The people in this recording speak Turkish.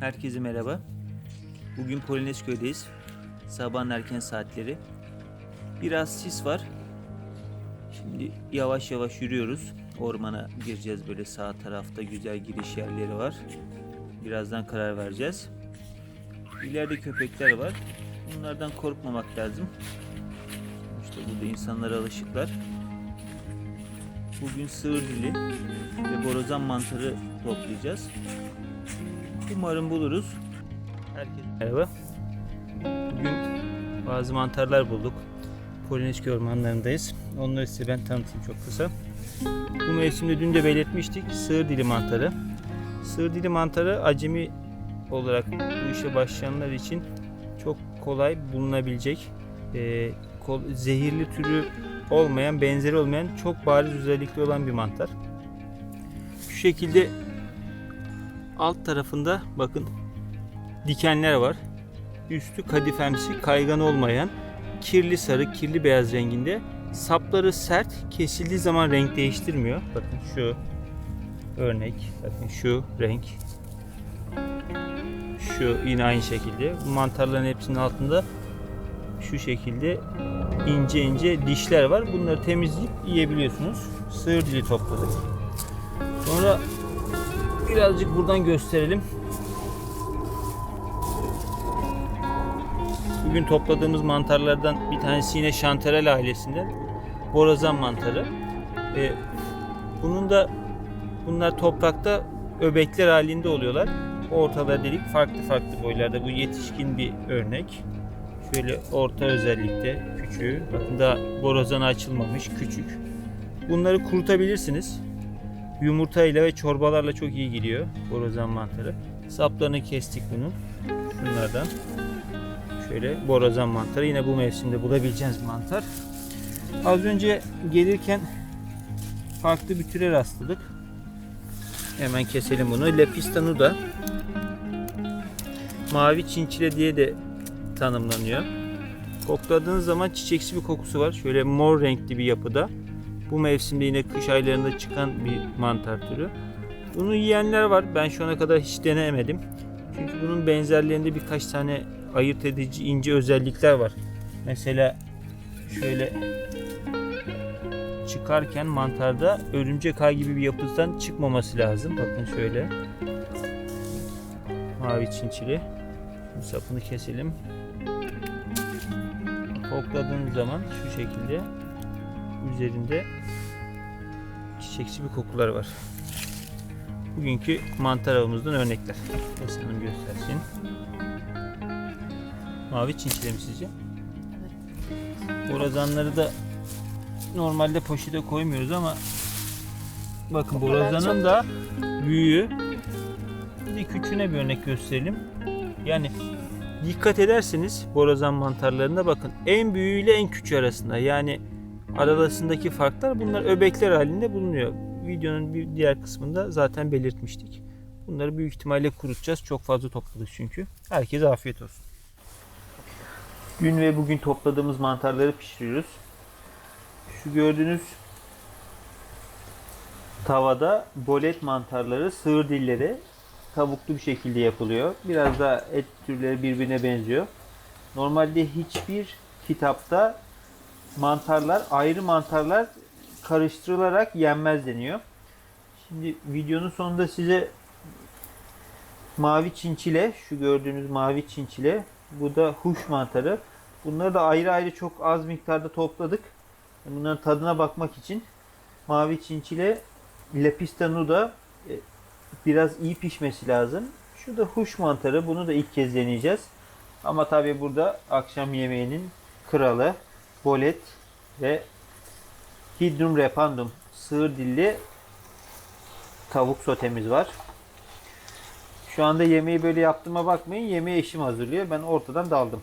Herkese merhaba. Bugün Polonezköy'deyiz. Sabahın erken saatleri. Biraz sis var. Şimdi yavaş yavaş yürüyoruz. Ormana gireceğiz böyle sağ tarafta güzel giriş yerleri var. Birazdan karar vereceğiz. İleride köpekler var. Bunlardan korkmamak lazım. İşte burada insanlara alışıklar. Bugün sığır dili ve borazan mantarı toplayacağız. Umarım buluruz. Herkese merhaba. Bugün bazı mantarlar bulduk. Polonezköy ormanlarındayız. Onları size ben tanıtayım çok kısa. Bu mevsimde dün de belirtmiştik. Sığır dili mantarı. Sığır dili mantarı acemi olarak bu işe başlayanlar için çok kolay bulunabilecek e, kol- zehirli türü olmayan, benzeri olmayan çok bariz özellikli olan bir mantar. Şu şekilde alt tarafında bakın dikenler var. Üstü kadifemsi, kaygan olmayan, kirli sarı, kirli beyaz renginde. Sapları sert, kesildiği zaman renk değiştirmiyor. Bakın şu örnek, bakın şu renk. Şu yine aynı şekilde. Bu mantarların hepsinin altında şu şekilde ince ince dişler var. Bunları temizleyip yiyebiliyorsunuz. Sığır dili topladık. Sonra birazcık buradan gösterelim. Bugün topladığımız mantarlardan bir tanesi yine şantarel ailesinden. Borazan mantarı. Ee, bunun da bunlar toprakta öbekler halinde oluyorlar. Ortalar delik farklı farklı boylarda. Bu yetişkin bir örnek. Şöyle orta özellikte küçüğü. Bakın daha borazana açılmamış küçük. Bunları kurutabilirsiniz. Yumurtayla ve çorbalarla çok iyi gidiyor borazan mantarı. Saplarını kestik bunun. Şunlardan. Şöyle borazan mantarı. Yine bu mevsimde bulabileceğiniz mantar. Az önce gelirken farklı bir türe rastladık. Hemen keselim bunu. Lepista nuda. Mavi çinçile diye de tanımlanıyor. Kokladığınız zaman çiçeksi bir kokusu var. Şöyle mor renkli bir yapıda. Bu mevsimde yine kış aylarında çıkan bir mantar türü. Bunu yiyenler var. Ben şu ana kadar hiç denemedim. Çünkü bunun benzerlerinde birkaç tane ayırt edici ince özellikler var. Mesela şöyle çıkarken mantarda örümcek ağ gibi bir yapıdan çıkmaması lazım. Bakın şöyle. Mavi çinçili. Şimdi sapını keselim. Kokladığınız zaman şu şekilde üzerinde çiçeksi bir kokular var. Bugünkü mantar avımızdan örnekler. Esin Hanım göstersin. Mavi çinçile mi sizce? Borazanları da normalde poşete koymuyoruz ama bakın borazanın da büyüğü bir de küçüğüne bir örnek gösterelim. Yani dikkat ederseniz borazan mantarlarında bakın en büyüğüyle en küçüğü arasında yani arasındaki farklar bunlar öbekler halinde bulunuyor. Videonun bir diğer kısmında zaten belirtmiştik. Bunları büyük ihtimalle kurutacağız. Çok fazla topladık çünkü. Herkese afiyet olsun. Dün ve bugün topladığımız mantarları pişiriyoruz. Şu gördüğünüz tavada bolet mantarları, sığır dilleri tavuklu bir şekilde yapılıyor. Biraz da et türleri birbirine benziyor. Normalde hiçbir kitapta mantarlar, ayrı mantarlar karıştırılarak yenmez deniyor. Şimdi videonun sonunda size mavi çinçile, şu gördüğünüz mavi çinçile, bu da huş mantarı. Bunları da ayrı ayrı çok az miktarda topladık. Bunların tadına bakmak için mavi çinçile, lepista nuda e, biraz iyi pişmesi lazım. Şu da huş mantarı. Bunu da ilk kez deneyeceğiz. Ama tabi burada akşam yemeğinin kralı bolet ve hidrum repandum sığır dilli tavuk sotemiz var. Şu anda yemeği böyle yaptığıma bakmayın. Yemeği eşim hazırlıyor. Ben ortadan daldım.